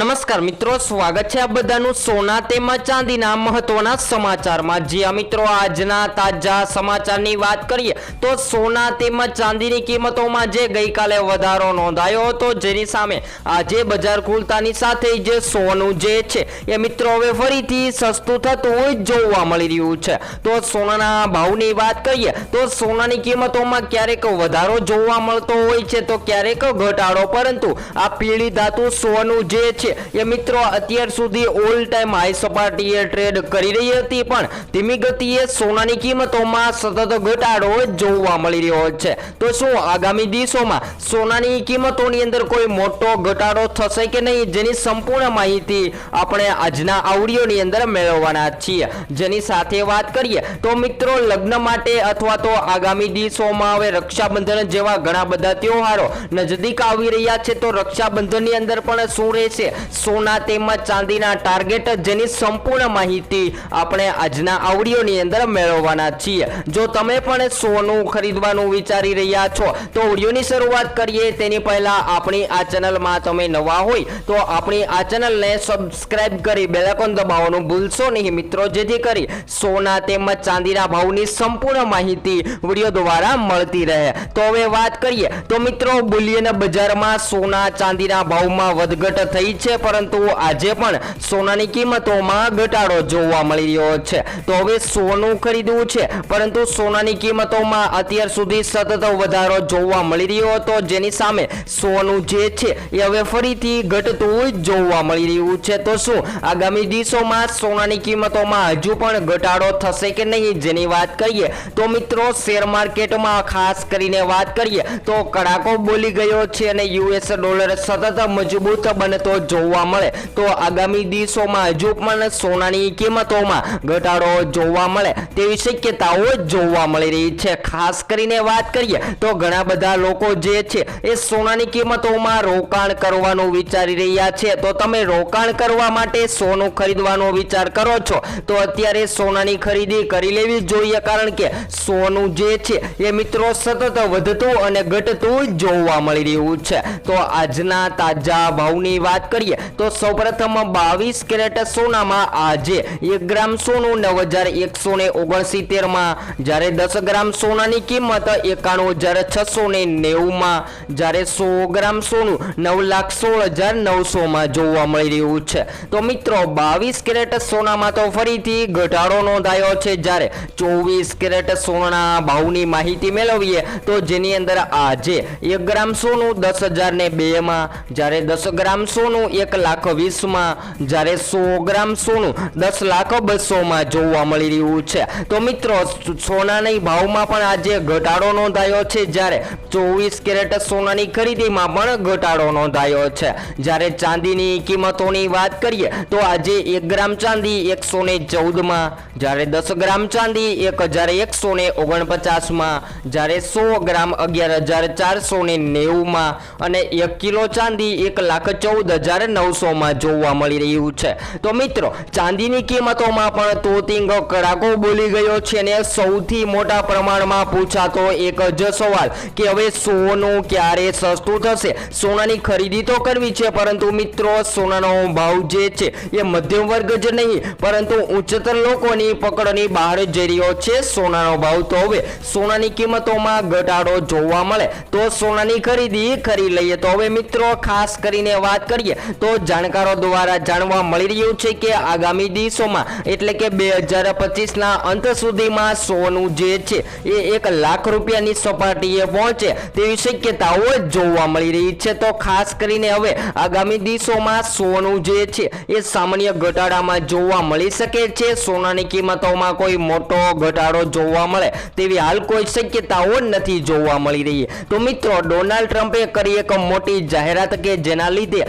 નમસ્કાર મિત્રો, સ્વાગત છે આ બધાનું સોના તેમજ ચાંદીના મહત્વના સમાચારમાં. જ્યાં મિત્રો, આજના તાજા સમાચારની વાત કરીએ, તો સોના તેમજ ચાંદીની કિંમતોમાં જે ગઈકાલે વધારો નોંધાયો હતો, જેની સામે આજે બજાર ખુલતાની સાથે જે સોનું જે છે, એ મિત્રો હવે ફરીથી સસ્તું થતું હોય જોવા મળી રહ્યું છે. તો સોનાના ભાવની વાત કરીએ, તો સોનાની કિંમતોમાં ક્યારેક વધારો જોવા મળતો હોય છે, તો ક્યારેક ઘટાડો. પરંતુ આ પીળી ધાતુ સોનું જે છે એ મિત્રો, અત્યાર સુધી ઓલ ટાઈમ હાઈ સપાટીએ ટ્રેડ કરી રહી હતી, પણ ધીમી ગતિએ સોનાની કિંમતોમાં સતત ઘટાડો જોવા મળી રહ્યો છે. તો શું આગામી દિવસોમાં સોનાની કિંમતોની અંદર કોઈ મોટો ઘટાડો થશે કે નહીં, જેની સંપૂર્ણ માહિતી આપણે આજના આવડીઓની અંદર મેળવવાના છીએ. જેની સાથે વાત કરીએ, તો મિત્રો, લગ્ન માટે અથવા તો આગામી દિવસોમાં હવે રક્ષાબંધન જેવા ઘણા બધા તહેવારો નજદીક આવી રહ્યા છે, તો રક્ષાબંધનની અંદર પણ શું રહેશે? સોના તેમજ ચાંદીના ટાર્ગેટ જેની સંપૂર્ણ માહિતી આપણે આજના આવડીઓની અંદર મેળવવાના છીએ. જો તમે પણ સોનું ખરીદવાનું વિચારી રહ્યા છો, તો ઓડિયોની શરૂઆત કરીએ. તેની પહેલા આપણી આ ચેનલમાં તમે નવા હોય, તો આપણી આ ચેનલને સબસ્ક્રાઇબ કરી બેલાકોન દબાવવાનું ભૂલશો નહીં મિત્રો. જેથી કરી સોના તેમજ ચાંદીના ભાવની સંપૂર્ણ માહિતી વીડિયો દ્વારા મળતી રહે. તો હવે વાત કરીએ. તો મિત્રો, બુલિયન બજારમાં સોના ચાંદીના ભાવમાં વધઘટ થઈ છે, પરંતુ આજે પણ સોનાની કિંમતોમાં ઘટાડો જોવા મળી રહ્યો છે. તો હવે સોનું ખરીદવું છે, પરંતુ સોનાની કિંમતોમાં અત્યાર સુધી સતત વધારો જોવા મળી રહ્યો હતો. જેની સામે સોનું જે છે, એ હવે ફરીથી ઘટતું જોવા મળી રહ્યું છે. તો શું આગામી દિવસોમાં સોનાની કિંમતોમાં હજુ પણ ઘટાડો થશે કે નહીં, જેની વાત કરીએ તો મિત્રો, શેર માર્કેટમાં ખાસ કરીને વાત કરીએ તો કડાકો બોલી ગયો છે અને યુએસ ડોલર સતત મજબૂત બનતો જોવા મળે. તો આગામી દિવસોમાં હજુ પણ સોનાની કિંમતોમાં ઘટાડો જોવા મળે. તેવી શક્યતાઓ જોવા મળી રહી છે. ખાસ કરીને વાત કરીએ તો ઘણા બધા લોકો જે છે એ સોનાની કિંમતોમાં રોકાણ કરવાનું વિચારી રહ્યા છે. તો તમે રોકાણ કરવા માટે સોનું ખરીદવાનો વિચાર કરો છો? તો અત્યારે સોનાની ખરીદી કરી લેવી જોઈએ. કારણ કે સોનું જે છે એ મિત્રો સતત વધતું અને ઘટતું જોવા મળી રહ્યું છે. તો આજના તાજા ભાવની વાત કરીએ તો સૌપ્રથમ બાવીસ કેરેટ સોનામાં આજે એક ગ્રામ સોનું નવ હજાર એકસો ને ઓગણસિત્તેરમાં. જ્યારે દસ ગ્રામ સોનાની કિંમત એકાણું હજાર છસો ને નેવુંમાં. જ્યારે સો ગ્રામ સોનું નવ લાખ સોળ હજાર નવસોમાં જોવા મળી રહ્યું છે. તો મિત્રો, બાવીસ કેરેટ સોનામાં તો ફરીથી ઘટાડો નોંધાયો છે. જ્યારે ચોવીસ કેરેટ સોના ભાવની માહિતી મેળવીએ, તો જેની અંદર આજે એક ગ્રામ સોનું દસ હજાર ને બેમાં. જ્યારે દસ ગ્રામ સોનું એક લાખ વીસમાં જ્યારે સો ગ્રામ સોનું દસ લાખ બસોમાં જોવા મળી રહ્યું છે. તો મિત્રો સોનાની ભાવમાં પણ આજે ઘટાડો નોંધાયો છે. જ્યારે ચોવીસ કેરેટ સોનાની ખરીદીમાં પણ ઘટાડો નોંધાયો છે. જ્યારે ચાંદીની કિંમતોની વાત કરીએ, તો આજે એક ગ્રામ ચાંદી એકસો ને ચૌદમાં, જ્યારે દસ ગ્રામ ચાંદી એક હજાર એકસો ને ઓગણપચાસમાં, જ્યારે સો ગ્રામ અગિયાર હજાર ચારસો ને નેવુંમાં અને એક કિલો ચાંદી એક લાખ ચૌદ હજાર નવસોમાં જોવા મળી રહ્યું છે. તો મિત્રો, ચાંદીની કિંમતોમાં પણ તોતિંગ કડાકો બોલી ગયો છે અને સૌથી મોટા પ્રમાણમાં પૂછાતો એક જ સવાલ કે હવે સોનું ક્યારે સસ્તું થશે? સોનાની ખરીદી તો કરવી છે, પરંતુ મિત્રો, સોનાનો ભાવ જે છે એ મધ્યમ વર્ગ જ નહીં, પરંતુ ઉચ્ચતર લોકોની પકડની બહાર જઈ રહ્યો છે સોનાનો ભાવ. તો હવે સોનાની કિંમતોમાં ઘટાડો જોવા મળે તો સોનાની ખરીદી કરી લઈએ. તો હવે મિત્રો, ખાસ કરીને વાત કરીએ તો જાણકારો દ્વારા જાણવા મળી રહ્યું છે કે આગામી દિવસોમાં એટલે કે બે હજાર પચીસના અંત સુધીમાં સોનું જે છે એ એક લાખ રૂપિયાની સપાટીએ પહોંચે તેવી શક્યતાઓ જોવા મળી રહી છે. તો ખાસ કરીને હવે આગામી દિવસોમાં સોનું જે છે એ સામાન્ય ઘટાડામાં જોવા મળી શકે છે. સોનાની કિંમતોમાં કોઈ મોટો ઘટાડો જોવા મળે તેવી હાલ કોઈ શક્યતાઓ નથી જોવા મળી રહી. તો મિત્રો, ડોનાલ્ડ ટ્રમ્પે કરી એક મોટી જાહેરાત કે જેના લીધે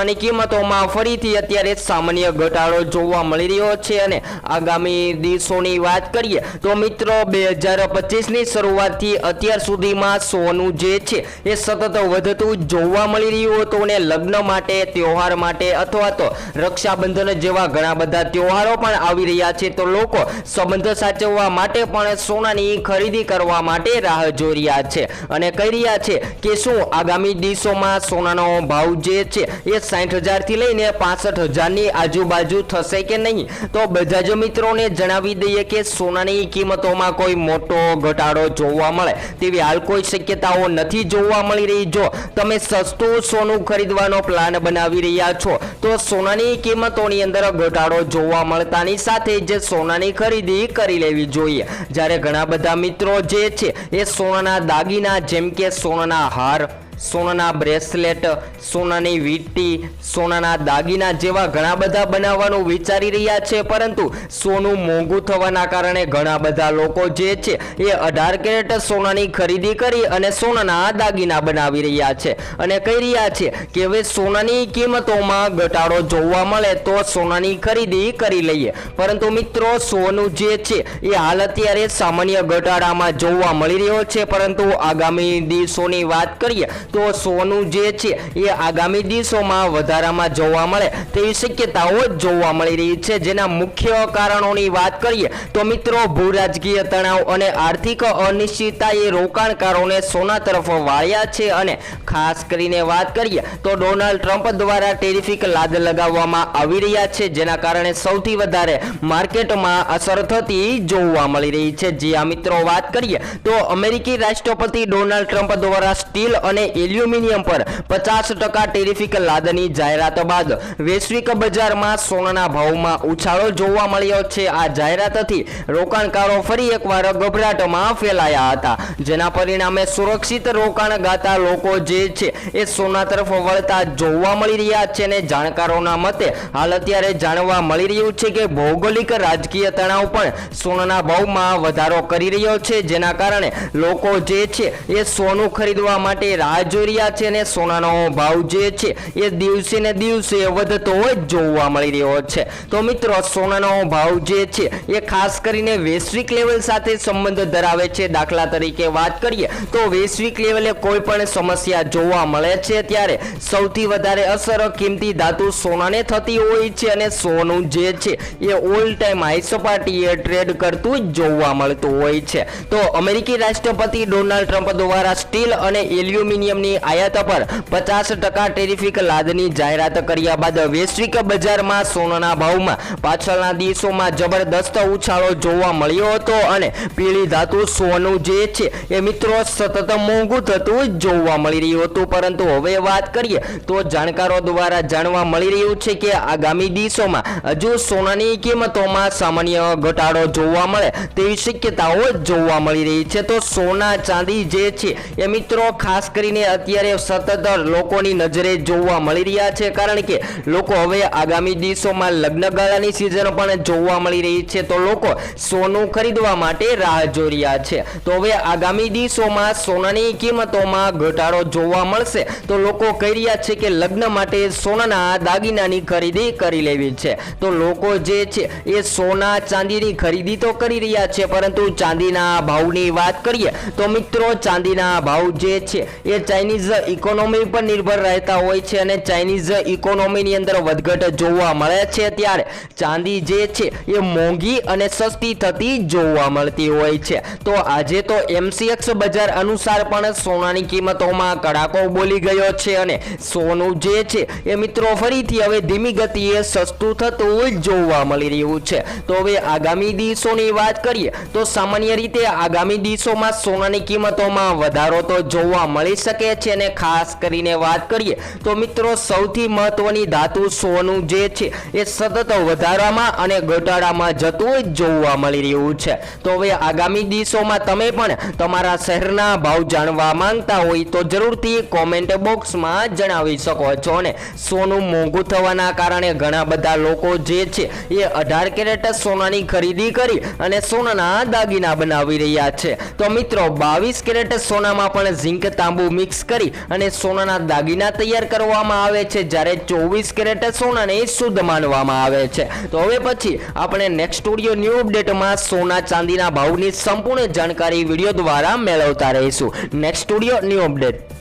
સોનાની કિંમતોમાં ફરીથી અત્યારે સામાન્ય ઘટાડો જોવા મળી રહ્યો છે અને આગામી દિવસોની વાત કરીએ તો મિત્રો બે હજાર પચીસની શરૂઆતથી અત્યાર સુધીમાં સોનું જે છે એ સતત વધતું જોવા મળી રહ્યું હતું અને લગ્ન માટે તહેવાર માટે અથવા તો રક્ષાબંધન જેવા ઘણા બધા તહેવારો પણ આવી રહ્યા છે. તો લોકો સંબંધ સાચવવા માટે પણ સોનાની ખરીદી કરવા માટે રાહ જોઈ રહ્યા છે અને કહી રહ્યા છે કે શું આગામી દિવસોમાં સોનાનો ભાવ જે છે એ સાઠ હજારથી લઈને પાસઠ હજારની આજુબાજુ થશે કે નહીં? તો બધા જ મિત્રોને જણાવી દઈએ કે સોનાની કિંમતોમાં કોઈ મોટો ઘટાડો જોવા મળે તેવી હાલ કોઈ શક્યતાઓ નથી જોવા મળી રહી. જો તમે સસ્તું સોનું ખરીદવાનો પ્લાન બનાવી રહ્યા છો, તો સોનાની કિંમતોની અંદર ઘટાડો જોવા મળતાની સાથે જે સોનાની ખરીદી કરી લેવી જોઈએ. જ્યારે ઘણા બધા મિત્રો જે છે એ સોનાના દાગીના, જેમ કે સોનાના હાર સોનાના બ્રેસલેટ, સોનાની વીંટી, સોનાના દાગીના જેવા ઘણા બધા બનાવવાનું વિચારી રહ્યા છે. પરંતુ સોનું મોંઘું થવાના કારણે ઘણા બધા લોકો જે છે એ અઢાર કેરેટ સોનાની ખરીદી કરી અને સોનાના દાગીના બનાવી રહ્યા છે અને કહી રહ્યા છે કે હવે સોનાની કિંમતોમાં ઘટાડો જોવા મળે તો સોનાની ખરીદી કરી લઈએ. પરંતુ મિત્રો, સોનું જે છે એ હાલ અત્યારે સામાન્ય ઘટાડામાં જોવા મળી રહ્યો છે. પરંતુ આગામી દિવસોની વાત કરીએ તો સોનું જે છે એ આગામી દિવસોમાં વધારામાં જોવા મળે તેવી શક્યતાઓ જોવા મળી રહી છે. જેના મુખ્ય કારણોની વાત કરીએ તો મિત્રો ભૂ રાજકીય તણાવ અને આર્થિક અનિશ્ચિતતાએ રોકાણકારોને સોના તરફ વાળ્યા છે અને ખાસ કરીને વાત કરીએ તો ડોનાલ્ડ ટ્રમ્પ દ્વારા ટેરિફિક લાદ લગાવવામાં આવી રહ્યા છે. જેના કારણે સૌથી વધારે માર્કેટમાં અસર થતી જોવા મળી રહી છે. જે આ મિત્રો વાત કરીએ તો અમેરિકી રાષ્ટ્રપતિ ડોનાલ્ડ ટ્રમ્પ દ્વારા સ્ટીલ અને એલ્યુમિનિયમ પર પચાસ ટકા ટેરિફિક લાદની જાહેરાત બાદ વૈશ્વિક બજારમાં સોનાના ભાવમાં ઉછાળો જોવા મળ્યો છે. આ જાહેરાતથી રોકાણકારો ફરી એકવાર ગભરાટમાં ફેલાયા હતા. જેના પરિણામે સુરક્ષિત રોકાણ ગાતા લોકો જે છે એ સોના તરફ વળતા જોવા મળી રહ્યા છે અને જાણકારોના મતે હાલ અત્યારે જાણવા મળી રહ્યું છે કે ભૌગોલિક રાજકીય તણાવ પણ સોનાના ભાવમાં વધારો કરી રહ્યો છે. જેના કારણે લોકો જે છે એ સોનું ખરીદવા માટે રાહ જોઈ રહ્યા છે અને સોનાનો ભાવ જે છે એ દિવસે ને દિવસે વધતો હોય જોવા મળી રહ્યો છે. તો મિત્રો, સોનાનો ભાવ જે છે એ ખાસ કરીને વૈશ્વિક લેવલ સાથે સંબંધ ધરાવે છે. દાખલા તરીકે વાત કરીએ તો વૈશ્વિક લેવલે કોઈ પણ સમસ્યા જોવા મળે છે ત્યારે સૌથી વધારે અસર કિંમતી ધાતુ સોનાને થતી હોય છે અને સોનું જે છે એ ઓલ ટાઈમ હાઈ સપાટીએ ટ્રેડ કરતું જોવા મળતું હોય છે. તો અમેરિકી રાષ્ટ્રપતિ ડોનાલ્ડ ટ્રમ્પ દ્વારા સ્ટીલ અને એલ્યુમિનિયમની આયાત પર પચાસ ટકા ટેરિફિક લાદની જાહેરાત કર્યા બાદ વૈશ્વિક બજારમાં સોનાના ભાવમાં પાછળના દિવસોમાં જબરદસ્ત ઉછાળો જોવા મળ્યો હતો અને પીળી ધાતુ સોનું જે છે એ મિત્રો સતત મોંઘું થતું જોવા મળી રહ્યું હતું. પરંતુ હવે વાત કરીએ તો જાણકારો દ્વારા જાણવા મળી રહ્યું છે કે આગામી દિવસોમાં હજુ સોનાની કિંમતોમાં સામાન્ય ઘટાડો જોવા મળે તેવી શક્યતાઓ જોવા મળી રહી છે. તો સોના ચાંદી જે છે એ મિત્રો ખાસ કરીને અત્યારે સતત લોકોની નજરે જોવા મળી રહ્યા છે. કારણ કે લોકો હવે આગામી દિવસોમાં લગ્નગાળાની સિઝન પણ જોવા મળી રહી છે. તો લોકો સોનું ખરીદવા માટે રાહ જોઈ રહ્યા છે. તો હવે આગામી દિવસોમાં સોનાની કિંમતોમાં ઘટાડો જોવા મળશે. તો લોકો કહી રહ્યા છે કે લગ્ન માટે સોનાના દાગીનાની ખરીદી કરી લેવી છે. તો લોકો જે છે એ સોના ચાંદીની ખરીદી તો કરી રહ્યા છે. પરંતુ ચાંદીના ભાવની વાત કરીએ તો મિત્રો ચાંદીના ભાવ જે છે એ ચાઇનીઝ ઇકોનોમી પર નિર્ભર રહેતા હોય છે અને ચાઇનીઝ ઇકોનોમીની અંદર વધઘટ જોવા મળે છે ત્યારે ચાંદી જે છે એ મોંઘી અને સસ્તી થતી જોવા મળતી હોય છે. તો આજે તો એમસીએક્સ બજાર અનુસાર પણ સોનાની કિંમતોમાં કડાકો બોલી ગયો છે અને સોનું જે છે એ મિત્રો ફરીથી હવે ધીમી ગતિએ સસ્તું થતું જોવા મળી રહ્યું છે. તો હવે આગામી દિવસોની વાત કરીએ તો સામાન્ય રીતે આગામી દિવસોમાં સોનાની કિંમતોમાં વધારો તો જોવા મળી શકે છે અને ખાસ કરીને વાત કરીએ તો મિત્રો, સૌથી મહત્વની ધાતુ સોનું જે છે, એ સતત વધારામાં અને ઘટાડામાં જતું જોવા મળી રહ્યું છે. તો હવે આગામી દિવસોમાં તમે પણ તમારા શહેરના ભાવ જાણવા માંગતા હોય તો જરૂરથી કોમેન્ટ બોક્સમાં જણાવી શકો છો અને સોનું મોંઘું થવાના કારણે ઘણા બધા લોકો જે છે, એ અઢાર કેરેટ સોનાની ખરીદી કરી અને સોનાના દાગીના બનાવી રહ્યા છે. તો મિત્રો, બાવીસ કેરેટ સોનામાં પણ ઝીંક તાંબુ મિક્સ કરી અને સોનાના દાગીના તૈયાર કરવામાં આવે છે. જ્યારે ચોવીસ કેરેટ સોનાને શુદ્ધ માનવામાં આવે છે. તો હવે પછી આપણે નેક્સ્ટ સ્ટુડિયો ન્યૂ અપડેટમાં સોના ચાંદીના ભાવની સંપૂર્ણ જાણકારી વીડિયો દ્વારા મેળવતા રહીશું. Next studio new update